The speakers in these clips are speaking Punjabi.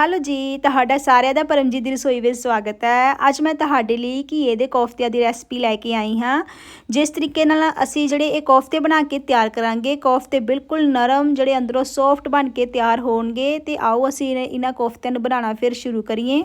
ਹੈਲੋ ਜੀ, ਤੁਹਾਡਾ ਸਾਰਿਆਂ ਦਾ ਪਰਮਜੀਤ ਦੀ ਰਸੋਈ ਵਿੱਚ ਸਵਾਗਤ ਹੈ। ਅੱਜ ਮੈਂ ਤੁਹਾਡੇ ਲਈ ਘੀਏ ਦੇ ਕੋਫਤਿਆਂ ਦੀ ਰੈਸਪੀ ਲੈ ਕੇ ਆਈ ਹਾਂ। ਜਿਸ ਤਰੀਕੇ ਨਾਲ ਅਸੀਂ ਜਿਹੜੇ ਇਹ ਕੋਫਤੇ ਬਣਾ ਕੇ ਤਿਆਰ ਕਰਾਂਗੇ, ਕੋਫਤੇ ਬਿਲਕੁਲ ਨਰਮ, ਜਿਹੜੇ ਅੰਦਰੋਂ ਸੌਫਟ ਬਣ ਕੇ ਤਿਆਰ ਹੋਣਗੇ, ਤੇ ਆਓ ਅਸੀਂ ਇਹਨਾਂ ਕੋਫਤਿਆਂ ਨੂੰ ਬਣਾਉਣਾ ਫਿਰ ਸ਼ੁਰੂ ਕਰੀਏ।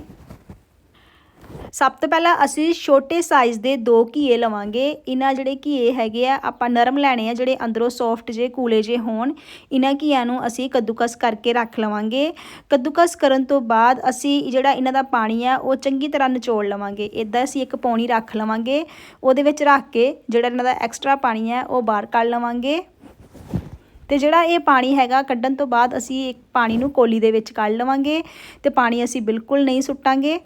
ਸਭ ਤੋਂ ਪਹਿਲਾਂ ਅਸੀਂ ਛੋਟੇ ਸਾਈਜ਼ ਦੇ ਦੋ ਘੀਏ ਲਵਾਂਗੇ। ਇਹਨਾਂ ਜਿਹੜੇ ਘੀਏ ਹੈਗੇ ਆ, ਆਪਾਂ ਨਰਮ ਲੈਣੇ ਆ, ਜਿਹੜੇ ਅੰਦਰੋਂ ਸੌਫਟ ਜੇ, ਕੂਲੇ ਜੇ ਹੋਣ। ਇਹਨਾਂ ਘੀਆਂ ਨੂੰ ਅਸੀਂ ਕੱਦੂਕਸ ਕਰਕੇ ਰੱਖ ਲਵਾਂਗੇ। ਕੱਦੂਕਸ ਕਰਨ ਤੋਂ ਬਾਅਦ ਅਸੀਂ ਜਿਹੜਾ ਇਹਨਾਂ ਦਾ ਪਾਣੀ ਆ, ਉਹ ਚੰਗੀ ਤਰ੍ਹਾਂ ਨਿਚੋੜ ਲਵਾਂਗੇ। ਇਦਾਂ ਅਸੀਂ ਇੱਕ ਪੌਣੀ ਰੱਖ ਲਵਾਂਗੇ। ਉਹਦੇ ਵਿੱਚ ਰੱਖ ਕੇ ਜਿਹੜਾ ਇਹਨਾਂ ਦਾ ਐਕਸਟਰਾ ਪਾਣੀ ਹੈ ਉਹ ਬਾਹਰ ਕੱਢ ਲਵਾਂਗੇ। ਤੇ ਜਿਹੜਾ ਇਹ ਪਾਣੀ ਹੈਗਾ, ਕੱਢਣ ਤੋਂ ਬਾਅਦ ਅਸੀਂ ਇੱਕ ਪਾਣੀ ਨੂੰ ਕੋਲੀ ਦੇ ਵਿੱਚ ਕੱਢ ਲਵਾਂਗੇ। ਤੇ ਪਾਣੀ ਅਸੀਂ ਬਿਲਕੁਲ ਨਹੀਂ ਸੁੱਟਾਂਗੇ।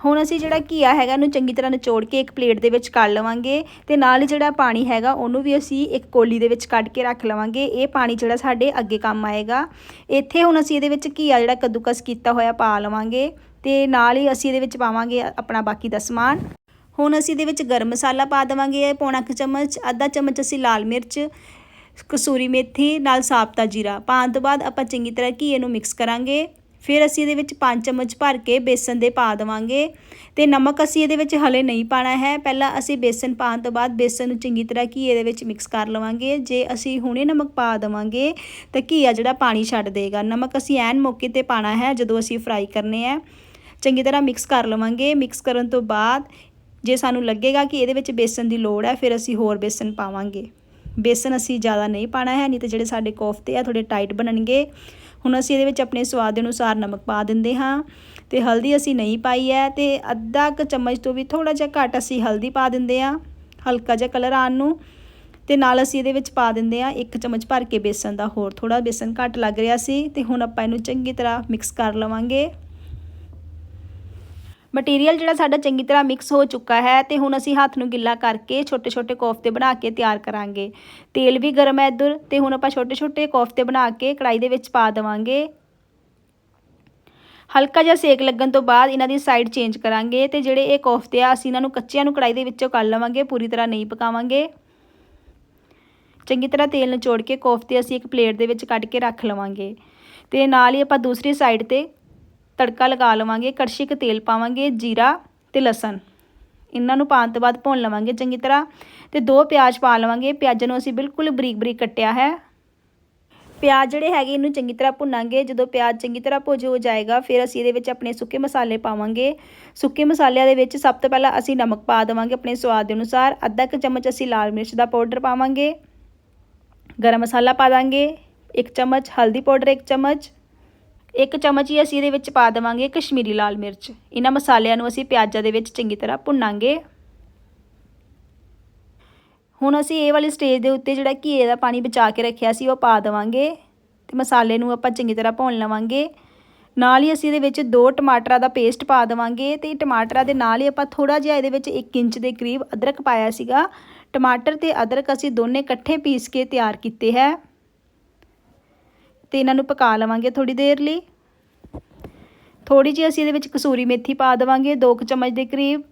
ਹੁਣ ਅਸੀਂ ਜਿਹੜਾ ਘੀਆ ਹੈਗਾ ਇਹਨੂੰ ਚੰਗੀ ਤਰ੍ਹਾਂ ਨਿਚੋੜ ਕੇ ਇੱਕ ਪਲੇਟ ਦੇ ਵਿੱਚ ਕੱਢ ਲਵਾਂਗੇ ਤੇ ਨਾਲ ਹੀ ਜਿਹੜਾ ਪਾਣੀ ਹੈਗਾ ਉਹਨੂੰ ਵੀ ਅਸੀਂ ਇੱਕ ਕੋਲੀ ਦੇ ਵਿੱਚ ਕੱਢ ਕੇ ਰੱਖ ਲਵਾਂਗੇ। ਇਹ ਪਾਣੀ ਜਿਹੜਾ ਸਾਡੇ ਅੱਗੇ ਕੰਮ ਆਏਗਾ। ਇੱਥੇ ਹੁਣ ਅਸੀਂ ਇਹਦੇ ਵਿੱਚ ਘੀਆ ਜਿਹੜਾ ਕੱਦੂਕਸ ਕੀਤਾ ਹੋਇਆ ਪਾ ਲਵਾਂਗੇ ਤੇ ਨਾਲ ਹੀ ਅਸੀਂ ਇਹਦੇ ਵਿੱਚ ਪਾਵਾਂਗੇ ਆਪਣਾ ਬਾਕੀ ਦਾ ਸਮਾਨ। ਹੁਣ ਅਸੀਂ ਇਹਦੇ ਵਿੱਚ ਗਰਮ ਮਸਾਲਾ ਪਾ ਦੇਵਾਂਗੇ। ਪੌਣਾ ਕੁ ਚਮਚ, ਅੱਧਾ ਚਮਚ ਅਸੀਂ ਲਾਲ ਮਿਰਚ, ਕਸੂਰੀ ਮੇਥੀ, ਨਾਲ ਸਾਬਤਾ ਜੀਰਾ। ਪਾਉਣ ਤੋਂ ਬਾਅਦ ਆਪਾਂ ਚੰਗੀ ਤਰ੍ਹਾਂ ਘੀਏ ਨੂੰ ਮਿਕਸ ਕਰਾਂਗੇ। ਫਿਰ ਅਸੀਂ ਇਹਦੇ ਵਿੱਚ 5 ਚਮਚ ਭਰ ਕੇ ਬੇਸਨ ਦੇ ਪਾ ਦੇਵਾਂਗੇ ਤੇ ਨਮਕ ਅਸੀਂ ਇਹਦੇ ਵਿੱਚ ਹਲੇ ਨਹੀਂ ਪਾਣਾ ਹੈ। ਪਹਿਲਾਂ ਅਸੀਂ ਬੇਸਨ ਪਾਉਣ ਤੋਂ ਬਾਅਦ ਬੇਸਨ ਨੂੰ ਚੰਗੀ ਤਰ੍ਹਾਂ ਘੀਏ ਦੇ ਵਿੱਚ ਮਿਕਸ ਕਰ ਲਵਾਂਗੇ। ਜੇ ਅਸੀਂ ਹੁਣੇ ਨਮਕ ਪਾ ਦੇਵਾਂਗੇ ਤਾਂ ਘੀਆ ਜਿਹੜਾ ਪਾਣੀ ਛੱਡ ਦੇਗਾ। ਨਮਕ ਅਸੀਂ ਐਨ ਮੌਕੇ ਤੇ ਪਾਣਾ ਹੈ ਜਦੋਂ ਅਸੀਂ ਫਰਾਈ ਕਰਨੇ ਆ ਚੰਗੀ ਤਰ੍ਹਾਂ ਮਿਕਸ ਕਰ ਲਵਾਂਗੇ। ਮਿਕਸ ਕਰਨ ਤੋਂ ਬਾਅਦ ਜੇ ਸਾਨੂੰ ਲੱਗੇਗਾ ਕਿ ਇਹਦੇ ਵਿੱਚ ਬੇਸਨ ਦੀ ਲੋੜ ਹੈ, ਫਿਰ ਅਸੀਂ ਹੋਰ ਬੇਸਨ ਪਾਵਾਂਗੇ। ਬੇਸਨ ਅਸੀਂ ਜ਼ਿਆਦਾ ਨਹੀਂ ਪਾਣਾ ਹੈ, ਨਹੀਂ ਤਾਂ ਜਿਹੜੇ ਸਾਡੇ ਕੋਫਤੇ ਆ ਥੋੜੇ ਟਾਈਟ ਬਣਨਗੇ। ਹੁਣ ਅਸੀਂ ਇਹਦੇ ਵਿੱਚ ਆਪਣੇ ਸਵਾਦ ਦੇ ਅਨੁਸਾਰ ਨਮਕ ਪਾ ਦਿੰਦੇ ਹਾਂ ਤੇ ਹਲਦੀ ਅਸੀਂ ਨਹੀਂ ਪਾਈ ਹੈ ਤੇ ਅੱਧਾ ਕੁ ਚਮਚ ਤੋਂ ਵੀ ਥੋੜਾ ਜਿਹਾ ਘੱਟ ਅਸੀਂ ਹਲਦੀ ਪਾ ਦਿੰਦੇ ਹਾਂ, ਹਲਕਾ ਜਿਹਾ ਕਲਰ ਆਉਣ ਨੂੰ ਤੇ ਨਾਲ ਅਸੀਂ ਇਹਦੇ ਵਿੱਚ ਪਾ ਦਿੰਦੇ ਹਾਂ ਇੱਕ ਚਮਚ ਭਰ ਕੇ ਬੇਸਨ ਦਾ ਹੋਰ ਥੋੜਾ ਬੇਸਨ ਘੱਟ ਲੱਗ ਰਿਹਾ ਸੀ ਤੇ ਹੁਣ ਆਪਾਂ ਇਹਨੂੰ ਚੰਗੀ ਤਰ੍ਹਾਂ ਮਿਕਸ ਕਰ ਲਵਾਂਗੇ। ਮਟੀਰੀਅਲ ਜਿਹੜਾ ਸਾਡਾ ਚੰਗੀ ਤਰ੍ਹਾਂ ਮਿਕਸ ਹੋ ਚੁੱਕਾ ਹੈ ਤੇ ਹੁਣ ਅਸੀਂ ਹੱਥ ਨੂੰ ਗਿੱਲਾ ਕਰਕੇ ਛੋਟੇ ਛੋਟੇ ਕੋਫਤੇ ਬਣਾ ਕੇ ਤਿਆਰ ਕਰਾਂਗੇ। ਤੇਲ ਵੀ ਗਰਮ ਹੈ ਇੱਧਰ ਤੇ ਹੁਣ ਆਪਾਂ ਛੋਟੇ ਛੋਟੇ ਕੋਫਤੇ ਬਣਾ ਕੇ ਕੜਾਈ ਦੇ ਵਿੱਚ ਪਾ ਦੇਵਾਂਗੇ। ਹਲਕਾ ਜਿਹਾ ਸੇਕ ਲੱਗਣ ਤੋਂ ਬਾਅਦ ਇਹਨਾਂ ਦੀ ਸਾਈਡ ਚੇਂਜ ਕਰਾਂਗੇ ਤੇ ਜਿਹੜੇ ਇਹ ਕੋਫਤੇ ਆ, ਅਸੀਂ ਇਹਨਾਂ ਨੂੰ ਕੱਚਿਆਂ ਨੂੰ ਕੜਾਈ ਦੇ ਵਿੱਚੋਂ ਕੱਢ ਲਵਾਂਗੇ, ਪੂਰੀ ਤਰ੍ਹਾਂ ਨਹੀਂ ਪਕਾਵਾਂਗੇ। ਚੰਗੀ ਤਰ੍ਹਾਂ ਤੇਲ ਨਿਚੋੜ ਕੇ ਕੋਫਤੇ ਅਸੀਂ ਇੱਕ ਪਲੇਟ ਦੇ ਵਿੱਚ ਕੱਢ ਕੇ ਰੱਖ ਲਵਾਂਗੇ। ਤੇ ਨਾਲ ਹੀ ਆਪਾਂ ਦੂਸਰੀ ਸਾਈਡ ਤੇ ਤੜਕਾ ਲਗਾ ਲਵਾਂਗੇ, ਕੜਛੀ ਕੁ ਤੇਲ ਪਾਵਾਂਗੇ, ਜੀਰਾ ਤੇ ਲਸਣ। ਇਹਨਾਂ ਨੂੰ ਪਾਉਣ ਤੋਂ ਬਾਅਦ ਭੁੰਨ ਲਵਾਂਗੇ ਚੰਗੀ ਤਰ੍ਹਾਂ ਤੇ ਦੋ ਪਿਆਜ਼ ਪਾ ਲਵਾਂਗੇ। ਪਿਆਜ਼ਾਂ ਨੂੰ ਅਸੀਂ ਬਿਲਕੁਲ ਬਰੀਕ ਬਰੀਕ ਕੱਟਿਆ ਹੈ। ਪਿਆਜ਼ ਜਿਹੜੇ ਹੈਗੇ ਇਹਨੂੰ ਚੰਗੀ ਤਰ੍ਹਾਂ ਭੁੰਨਾਂਗੇ। ਜਦੋਂ ਪਿਆਜ਼ ਚੰਗੀ ਤਰ੍ਹਾਂ ਭੁੱਜ ਹੋ ਜਾਏਗਾ, ਫਿਰ ਅਸੀਂ ਇਹਦੇ ਵਿੱਚ ਆਪਣੇ ਸੁੱਕੇ ਮਸਾਲੇ ਪਾਵਾਂਗੇ। ਸੁੱਕੇ ਮਸਾਲਿਆਂ ਦੇ ਵਿੱਚ ਸਭ ਤੋਂ ਪਹਿਲਾਂ ਅਸੀਂ ਨਮਕ ਪਾ ਦੇਵਾਂਗੇ ਆਪਣੇ ਸਵਾਦ ਦੇ ਅਨੁਸਾਰ। ਅੱਧਾ ਕੁ ਚਮਚ ਅਸੀਂ ਲਾਲ ਮਿਰਚ ਦਾ ਪਾਊਡਰ ਪਾਵਾਂਗੇ। ਗਰਮ ਮਸਾਲਾ ਪਾ ਦਾਂਗੇ। ਇੱਕ ਚਮਚ ਹਲਦੀ ਪਾਊਡਰ, ਇੱਕ ਚਮਚ ਇੱਕ ਚਮਚ ਹੀ ਅਸੀਂ ਇਹਦੇ ਵਿੱਚ ਪਾ ਦੇਵਾਂਗੇ ਕਸ਼ਮੀਰੀ ਲਾਲ ਮਿਰਚ। ਇਹਨਾਂ ਮਸਾਲਿਆਂ ਨੂੰ ਅਸੀਂ ਪਿਆਜ਼ਾਂ ਦੇ ਵਿੱਚ ਚੰਗੀ ਤਰ੍ਹਾਂ ਭੁੰਨਾਂਗੇ। ਹੁਣ ਅਸੀਂ ਇਹ ਵਾਲੀ ਸਟੇਜ ਦੇ ਉੱਤੇ ਜਿਹੜਾ ਘੀਏ ਦਾ ਪਾਣੀ ਬਚਾ ਕੇ ਰੱਖਿਆ ਸੀ, ਉਹ ਪਾ ਦੇਵਾਂਗੇ ਤੇ ਮਸਾਲੇ ਨੂੰ ਆਪਾਂ ਚੰਗੀ ਤਰ੍ਹਾਂ ਭੁੰਨ ਲਵਾਂਗੇ। ਨਾਲ ਹੀ ਅਸੀਂ ਇਹਦੇ ਵਿੱਚ ਦੋ ਟਮਾਟਰਾਂ ਦਾ ਪੇਸਟ ਪਾ ਦੇਵਾਂਗੇ ਤੇ ਟਮਾਟਰਾਂ ਦੇ ਨਾਲ ਹੀ ਆਪਾਂ ਥੋੜਾ ਜਿਹਾ ਇਹਦੇ ਵਿੱਚ 1 ਇੰਚ ਦੇ ਕਰੀਬ ਅਦਰਕ ਪਾਇਆ ਸੀਗਾ। ਟਮਾਟਰ ਤੇ ਅਦਰਕ ਅਸੀਂ ਦੋਨੇ ਇਕੱਠੇ ਪੀਸ ਕੇ ਤਿਆਰ ਕੀਤੇ ਹੈ। ਤੇ ਇਹਨਾਂ ਨੂੰ ਪਕਾ ਲਵਾਂਗੇ ਥੋੜੀ ਦੇਰ ਲਈ। ਥੋੜੀ ਜਿਹੀ ਅਸੀਂ ਇਹਦੇ ਵਿੱਚ ਕਸੂਰੀ ਮੇਥੀ ਪਾ ਦੇਵਾਂਗੇ 2 ਚਮਚ ਦੇ ਕਰੀਬ।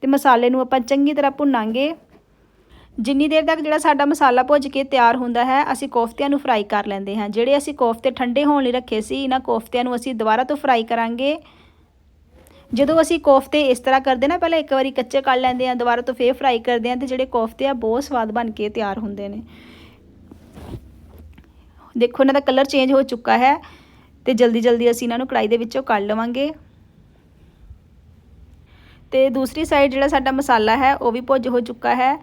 ਤੇ ਮਸਾਲੇ ਨੂੰ ਆਪਾਂ ਚੰਗੀ ਤਰ੍ਹਾਂ ਭੁੰਨਾਂਗੇ। ਜਿੰਨੀ ਦੇਰ ਤੱਕ ਜਿਹੜਾ ਸਾਡਾ ਮਸਾਲਾ ਭੁੱਜ ਕੇ ਤਿਆਰ ਹੁੰਦਾ ਹੈ, ਅਸੀਂ ਕੋਫਤਿਆਂ ਨੂੰ ਫਰਾਈ ਕਰ ਲੈਂਦੇ ਹਾਂ। ਜਿਹੜੇ ਅਸੀਂ ਕੋਫਤੇ ਠੰਡੇ ਹੋਣ ਲਈ ਰੱਖੇ ਸੀ, ਇਹਨਾਂ ਕੋਫਤਿਆਂ ਨੂੰ ਅਸੀਂ ਦੁਬਾਰਾ ਤੋਂ ਫਰਾਈ ਕਰਾਂਗੇ। ਜਦੋਂ ਅਸੀਂ ਕੋਫਤੇ ਇਸ ਤਰ੍ਹਾਂ ਕਰਦੇ ਨਾ, ਪਹਿਲਾਂ ਇੱਕ ਵਾਰੀ ਕੱਚੇ ਕੱਢ ਲੈਂਦੇ ਆ ਦੁਬਾਰਾ ਤੋਂ ਫੇਰ ਫਰਾਈ ਕਰਦੇ ਆ ਤੇ ਜਿਹੜੇ ਕੋਫਤੇ ਆ, ਬਹੁਤ ਸਵਾਦ ਬਣ ਕੇ ਤਿਆਰ ਹੁੰਦੇ ਨੇ। ਦੇਖੋ, ਇਹਨਾਂ ਦਾ ਕਲਰ ਚੇਂਜ ਹੋ ਚੁੱਕਾ ਹੈ ਤੇ ਜਲਦੀ ਜਲਦੀ ਅਸੀਂ ਇਹਨਾਂ ਨੂੰ ਕੜਾਈ ਦੇ ਵਿੱਚੋਂ ਕੱਢ ਲਵਾਂਗੇ। ਤੇ ਦੂਸਰੀ ਸਾਈਡ ਜਿਹੜਾ ਸਾਡਾ ਮਸਾਲਾ ਹੈ, ਉਹ ਵੀ ਭੁੱਜ ਹੋ ਚੁੱਕਾ ਹੈ।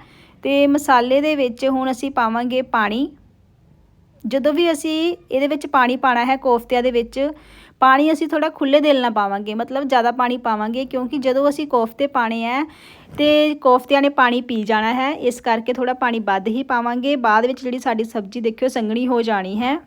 ਤੇ ਮਸਾਲੇ ਦੇ ਵਿੱਚ ਹੁਣ ਅਸੀਂ ਪਾਵਾਂਗੇ ਪਾਣੀ। ਜਦੋਂ ਵੀ ਅਸੀਂ ਇਹਦੇ ਵਿੱਚ ਪਾਣੀ ਪਾਣਾ ਹੈ, ਕੋਫਤਿਆਂ ਦੇ ਵਿੱਚ ਪਾਣੀ ਅਸੀਂ ਥੋੜਾ ਖੁੱਲੇ ਦਿਲ ਨਾਲ ਪਾਵਾਂਗੇ, ਮਤਲਬ ਜ਼ਿਆਦਾ ਪਾਣੀ ਪਾਵਾਂਗੇ ਕਿਉਂਕਿ ਜਦੋਂ ਅਸੀਂ ਕੋਫਤੇ ਪਾਣੇ ਆ, ਤੇ ਕੋਫਤਿਆਂ ਨੇ ਪਾਣੀ ਪੀ ਜਾਣਾ ਹੈ, ਇਸ ਕਰਕੇ ਥੋੜਾ ਪਾਣੀ ਵੱਧ ਹੀ ਪਾਵਾਂਗੇ। ਬਾਅਦ ਵਿੱਚ ਜਿਹੜੀ ਸਾਡੀ ਸਬਜ਼ੀ ਦੇਖਿਓ, ਸੰਘਣੀ ਹੋ ਜਾਣੀ ਹੈ।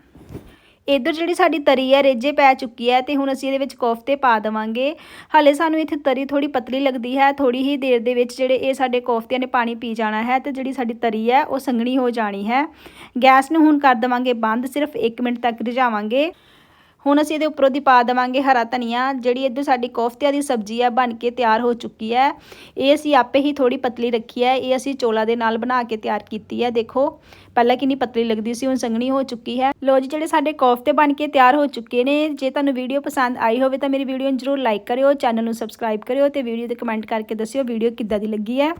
ਇਧਰ ਜਿਹੜੀ ਸਾਡੀ ਤਰੀ ਹੈ, ਰੇਜੇ ਪੈ ਚੁੱਕੀ ਹੈ, ਤੇ ਹੁਣ ਅਸੀਂ ਇਹਦੇ ਵਿੱਚ ਕੋਫਤੇ ਪਾ ਦੇਵਾਂਗੇ। ਹਾਲੇ ਸਾਨੂੰ ਇੱਥੇ ਤਰੀ ਥੋੜੀ ਪਤਲੀ ਲੱਗਦੀ ਹੈ ਥੋੜੀ ਹੀ ਦੇਰ ਦੇ ਵਿੱਚ ਜਿਹੜੇ ਇਹ ਸਾਡੇ ਕੋਫਤਿਆਂ ਨੇ ਪਾਣੀ ਪੀ ਜਾਣਾ ਹੈ, ਤੇ ਜਿਹੜੀ ਸਾਡੀ ਤਰੀ ਹੈ, ਉਹ ਸੰਘਣੀ ਹੋ ਜਾਣੀ ਹੈ। ਗੈਸ ਨੂੰ ਹੁਣ ਕਰ ਦੇਵਾਂਗੇ ਬੰਦ, ਸਿਰਫ 1 ਮਿੰਟ ਤੱਕ ਰਿਝਾਵਾਂਗੇ। ਹੁਣ ਅਸੀਂ ਇਹਦੇ ਉੱਪਰੋਂ ਦੀ ਪਾ ਦੇਵਾਂਗੇ ਹਰਾ ਧਨੀਆ, ਜਿਹੜੀ ਇੱਧਰ ਸਾਡੀ ਕੋਫਤਿਆਂ ਦੀ ਸਬਜ਼ੀ ਹੈ ਬਣ ਕੇ ਤਿਆਰ ਹੋ ਚੁੱਕੀ ਹੈ। ਇਹ ਅਸੀਂ ਆਪੇ ਹੀ ਥੋੜੀ ਪਤਲੀ ਰੱਖੀ ਹੈ। ਇਹ ਅਸੀਂ ਚੋਲਾ ਦੇ ਨਾਲ ਬਣਾ ਕੇ ਤਿਆਰ ਕੀਤੀ ਹੈ। ਦੇਖੋ, ਪਹਿਲਾਂ ਕਿੰਨੀ ਪਤਲੀ ਲੱਗਦੀ ਸੀ, ਹੁਣ ਸੰਘਣੀ ਹੋ ਚੁੱਕੀ ਹੈ। ਲੋ ਜੀ, ਜਿਹੜੇ ਸਾਡੇ ਕੋਫਤੇ ਬਣ ਕੇ ਤਿਆਰ ਹੋ ਚੁੱਕੇ ਨੇ, ਜੇ ਤੁਹਾਨੂੰ ਵੀਡੀਓ ਪਸੰਦ ਆਈ ਹੋਵੇ ਤਾਂ ਮੇਰੀ ਵੀਡੀਓ ਨੂੰ ਜਰੂਰ ਲਾਈਕ ਕਰਿਓ, ਚੈਨਲ ਨੂੰ ਸਬਸਕ੍ਰਾਈਬ ਕਰਿਓ ਤੇ ਵੀਡੀਓ ਤੇ ਕਮੈਂਟ ਕਰਕੇ ਦੱਸਿਓ ਵੀਡੀਓ ਕਿੱਦਾਂ ਦੀ ਲੱਗੀ ਹੈ।